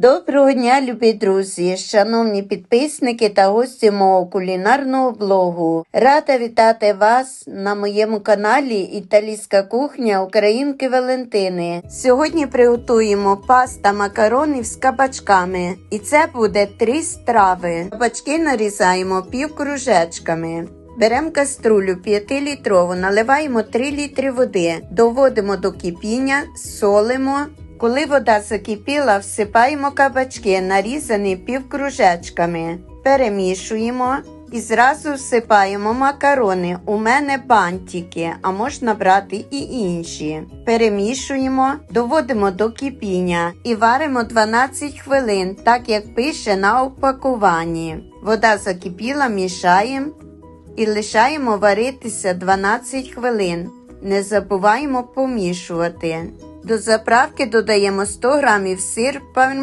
Доброго дня, любі друзі, шановні підписники та гості мого кулінарного блогу. Рада вітати вас на моєму каналі Італійська кухня Українки Валентини. Сьогодні приготуємо паста макаронів з кабачками. І це буде три страви. Кабачки нарізаємо півкружечками. Беремо каструлю 5-літрову, наливаємо 3 літри води, доводимо до кипіння, солимо. Коли вода закипіла, всипаємо кабачки, нарізані півкружечками, перемішуємо і зразу всипаємо макарони. У мене бантики, а можна брати і інші. Перемішуємо, доводимо до кипіння і варимо 12 хвилин, так як пише на упакуванні. Вода закипіла, мішаємо і лишаємо варитися 12 хвилин. Не забуваємо помішувати. До заправки додаємо 100 г сир пармезан